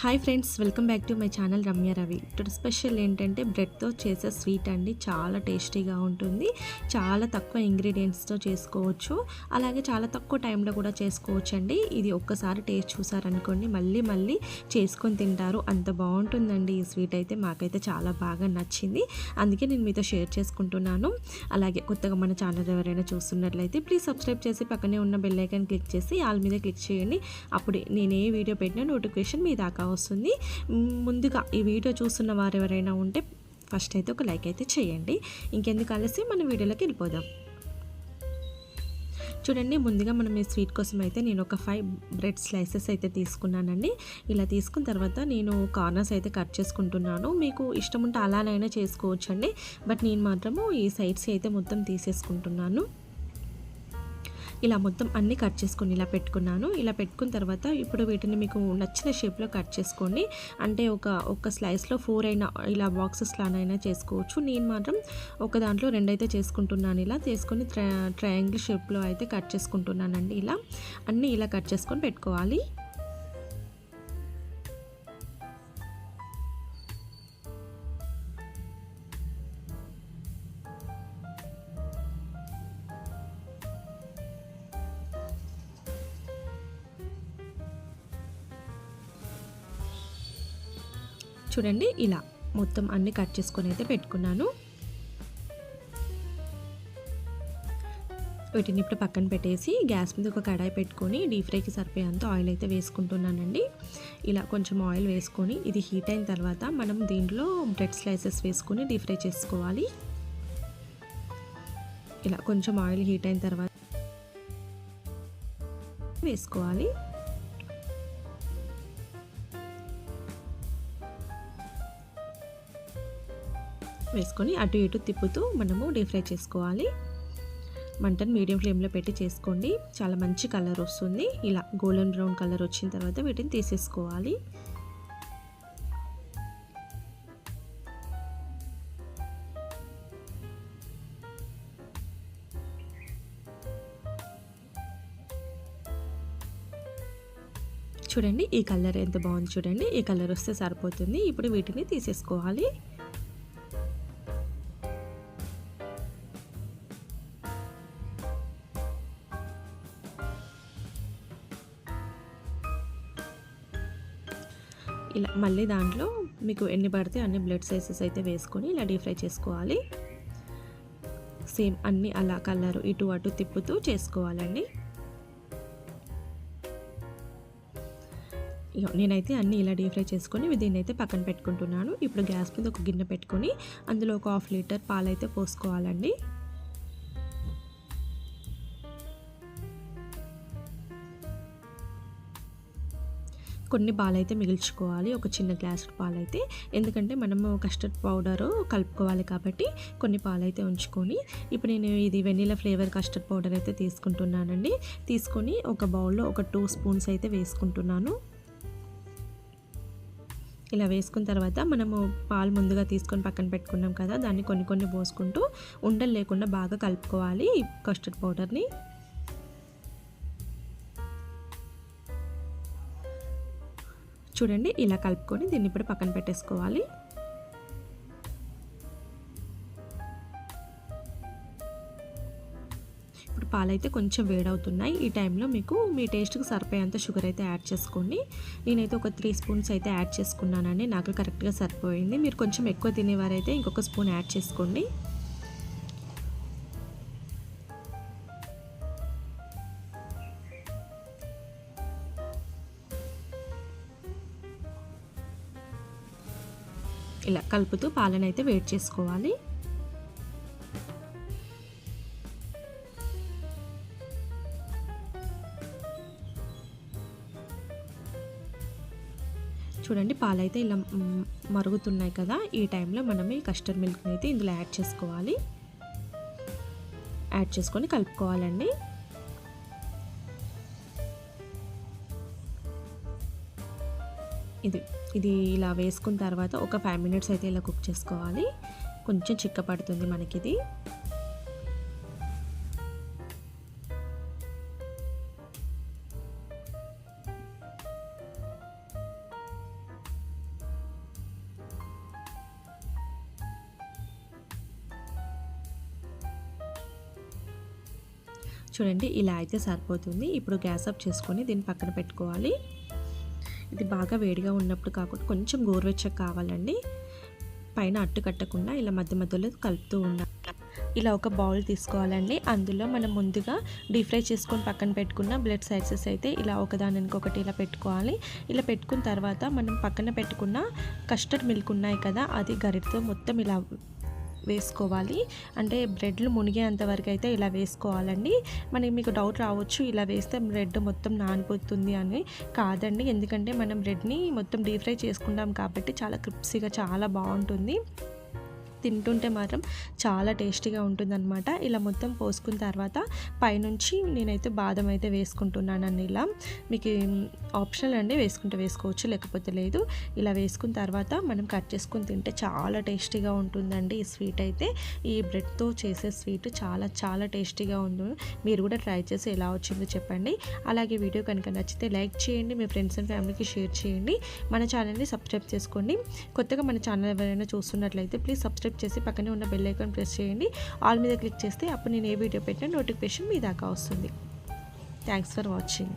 Hi friends welcome back to my channel Ramya Ravi today special ఏంటంటే బ్రెడ్తో చేసే sweet అండి. చాలా టేస్టీగా ఉంటుంది. చాలా తక్కువ ఇంగ్రీడియంట్స్తో చేసుకోవచ్చు. అలాగే చాలా తక్కువ టైంలో కూడా చేసుకోవచ్చు అండి. ఇది ఒక్కసారి టేస్ట్ చూసారనుకోండి మళ్ళీ మళ్ళీ చేసుకొని తింటారు. అంత బాగుంటుందండి ఈ స్వీట్ అయితే. మాకైతే చాలా బాగా నచ్చింది. అందుకే నేను మీతో షేర్ చేసుకుంటున్నాను. అలాగే కొత్తగా మన ఛానల్ ఎవరైనా చూస్తున్నట్లయితే ప్లీజ్ సబ్స్క్రైబ్ చేసి పక్కనే ఉన్న బెల్ ఐకాన్ క్లిక్ చేసి ఆల్ మీద క్లిక్ చేయండి. అప్పుడు నేను ఏ వీడియో పెట్టినా నోటిఫికేషన్ మీ దాకా వస్తుంది. ముందుగా ఈ వీడియో చూస్తున్న వారు ఎవరైనా ఉంటే ఫస్ట్ అయితే ఒక లైక్ అయితే చేయండి. ఇంకెందుకు కలిసి మన వీడియోలోకి వెళ్ళిపోదాం. చూడండి ముందుగా మనం ఈ స్వీట్ కోసం అయితే నేను ఒక ఫైవ్ బ్రెడ్ స్లైసెస్ అయితే తీసుకున్నానండి. ఇలా తీసుకున్న తర్వాత నేను కార్నర్స్ అయితే కట్ చేసుకుంటున్నాను. మీకు ఇష్టం ఉంటే అలానైనా చేసుకోవచ్చండి. బట్ నేను మాత్రము ఈ సైడ్స్ అయితే మొత్తం తీసేసుకుంటున్నాను. ఇలా మొత్తం అన్నీ కట్ చేసుకొని ఇలా పెట్టుకున్నాను. ఇలా పెట్టుకున్న తర్వాత ఇప్పుడు వీటిని మీకు నచ్చిన షేప్లో కట్ చేసుకోండి. అంటే ఒక ఒక స్లైస్లో ఫోర్ అయినా ఇలా బాక్సెస్ లానైనా చేసుకోవచ్చు. నేను మాత్రం ఒక దాంట్లో రెండైతే చేసుకుంటున్నాను ఇలా. చేసుకొని ట్రై ట్రయాంగిల్ షేప్లో అయితే కట్ చేసుకుంటున్నానండి ఇలా. అన్నీ ఇలా కట్ చేసుకొని పెట్టుకోవాలి. చూడండి ఇలా మొత్తం అన్ని కట్ చేసుకొని అయితే పెట్టుకున్నాను. వీటిని ఇప్పుడు పక్కన పెట్టేసి గ్యాస్ మీద ఒక కడాయి పెట్టుకొని డీప్ ఫ్రైకి సరిపోయేంత ఆయిల్ అయితే వేసుకుంటున్నానండి. ఇలా కొంచెం ఆయిల్ వేసుకొని ఇది హీట్ అయిన తర్వాత మనం దీంట్లో బ్రెడ్ స్లైసెస్ వేసుకొని డీప్ ఫ్రై చేసుకోవాలి. ఇలా కొంచెం ఆయిల్ హీట్ అయిన తర్వాత వేసుకోవాలి. వేసుకొని అటు ఇటు తిప్పుతూ మనము డీప్ ఫ్రై చేసుకోవాలి. మంటను మీడియం ఫ్లేమ్లో పెట్టి చేసుకోండి. చాలా మంచి కలర్ వస్తుంది. ఇలా గోల్డెన్ బ్రౌన్ కలర్ వచ్చిన తర్వాత వీటిని తీసేసుకోవాలి. చూడండి ఈ కలర్ ఎంత బాగుంది చూడండి. ఈ కలర్ వస్తే సరిపోతుంది. ఇప్పుడు వీటిని తీసేసుకోవాలి. ఇలా మళ్ళీ దాంట్లో మీకు ఎన్ని పడితే అన్ని బ్లడ్ సైజెస్ అయితే వేసుకొని ఇలా డీప్ ఫ్రై చేసుకోవాలి. సేమ్ అన్నీ అలా కలర్ ఇటు అటు తిప్పుతూ చేసుకోవాలండి. నేనైతే అన్నీ ఇలా డీప్ ఫ్రై చేసుకొని దీన్ని అయితే పక్కన పెట్టుకుంటున్నాను. ఇప్పుడు గ్యాస్ మీద ఒక గిన్నె పెట్టుకొని అందులో ఒక హాఫ్ లీటర్ పాలైతే పోసుకోవాలండి. కొన్ని పాలైతే మిగిల్చుకోవాలి. ఒక చిన్న గ్లాస్ పాలైతే. ఎందుకంటే మనము కస్టర్డ్ పౌడర్ కలుపుకోవాలి కాబట్టి కొన్ని పాలైతే ఉంచుకొని ఇప్పుడు నేను ఇది వెనీలా ఫ్లేవర్ కస్టర్డ్ పౌడర్ అయితే తీసుకుంటున్నానండి. తీసుకొని ఒక బౌల్లో ఒక టూ స్పూన్స్ అయితే వేసుకుంటున్నాను. ఇలా వేసుకున్న తర్వాత మనము పాలు ముందుగా తీసుకొని పక్కన పెట్టుకున్నాం కదా దాన్ని కొన్ని కొన్ని పోసుకుంటూ ఉండలు లేకుండా బాగా కలుపుకోవాలి కస్టర్డ్ పౌడర్ని. చూడండి ఇలా కలుపుకొని దీన్ని ఇప్పుడు పక్కన పెట్టేసుకోవాలి. ఇప్పుడు పాలైతే కొంచెం వేడవుతున్నాయి. ఈ టైంలో మీకు మీ టేస్ట్కి సరిపోయేంత షుగర్ అయితే యాడ్ చేసుకోండి. నేనైతే ఒక త్రీ స్పూన్స్ అయితే యాడ్ చేసుకున్నానండి. నాకు కరెక్ట్గా సరిపోయింది. మీరు కొంచెం ఎక్కువ తినేవారైతే ఇంకొక స్పూన్ యాడ్ చేసుకోండి. ఇలా కలుపుతూ పాలనైతే వేడి చేసుకోవాలి. చూడండి పాలైతే ఇలా మరుగుతున్నాయి కదా ఈ టైంలో మనం ఈ కస్టర్డ్ మిల్క్ని అయితే ఇందులో యాడ్ చేసుకోవాలి. యాడ్ చేసుకొని కలుపుకోవాలండి. ఇది ఇది ఇలా వేసుకున్న తర్వాత ఒక ఫైవ్ మినిట్స్ అయితే ఇలా కుక్ చేసుకోవాలి. కొంచెం చిక్క పడుతుంది మనకిది. చూడండి ఇలా అయితే సరిపోతుంది. ఇప్పుడు గ్యాస్ ఆఫ్ చేసుకొని దీన్ని పక్కన పెట్టుకోవాలి. ఇది బాగా వేడిగా ఉన్నప్పుడు కాకుండా కొంచెం గోరువెచ్చగా కావాలండి. పైన అట్టు కట్టకుండా ఇలా మధ్య మధ్యలో కలుపుతూ ఉండాలి ఇలా ఒక బౌల్ తీసుకోవాలండి. అందులో మనం ముందుగా డీప్ ఫ్రై చేసుకొని పక్కన పెట్టుకున్న బ్లడ్ సైడ్సెస్ అయితే ఇలా ఒకదాని ఇంకొకటి ఇలా పెట్టుకోవాలి. ఇలా పెట్టుకున్న తర్వాత మనం పక్కన పెట్టుకున్న కస్టర్డ్ మిల్క్ ఉన్నాయి కదా అది గరిటతో మొత్తం ఇలా వేసుకోవాలి. అంటే బ్రెడ్లు మునిగేంత వరకు అయితే ఇలా వేసుకోవాలండి. మనకి మీకు డౌట్ రావచ్చు ఇలా వేస్తే బ్రెడ్ మొత్తం నానిపోతుంది అని. కాదండి ఎందుకంటే మనం బ్రెడ్ని మొత్తం డీప్ ఫ్రై చేసుకుంటాం కాబట్టి చాలా క్రిప్సీగా చాలా బాగుంటుంది. తింటుంటే మాత్రం చాలా టేస్టీగా ఉంటుందన్నమాట. ఇలా మొత్తం పోసుకున్న తర్వాత పైనుంచి నేనైతే బాదం అయితే వేసుకుంటున్నానండి ఇలా. మీకు ఆప్షనల్ అండి వేసుకుంటే వేసుకోవచ్చు లేకపోతే లేదు. ఇలా వేసుకున్న తర్వాత మనం కట్ చేసుకుని తింటే చాలా టేస్టీగా ఉంటుందండి ఈ స్వీట్ అయితే. ఈ బ్రెడ్తో చేసే స్వీట్ చాలా చాలా టేస్టీగా ఉంది మీరు కూడా ట్రై చేసి ఎలా వచ్చిందో చెప్పండి. అలాగే వీడియో కనుక నచ్చితే లైక్ చేయండి మీ ఫ్రెండ్స్ అండ్ ఫ్యామిలీకి షేర్ చేయండి. మన ఛానల్ని సబ్స్క్రైబ్ చేసుకోండి. కొత్తగా మన ఛానల్ ఎవరైనా చూస్తున్నట్లయితే ప్లీజ్ సబ్స్క్రైబ్ చేసి పక్కనే ఉన్న బెల్ ఐకాన్ ప్రెస్ చేయండి. ఆల్ మీద క్లిక్ చేస్తే అప్పుడు నేను ఏ వీడియో పెట్టినా నోటిఫికేషన్ మీ దాకా వస్తుంది. Thanks for watching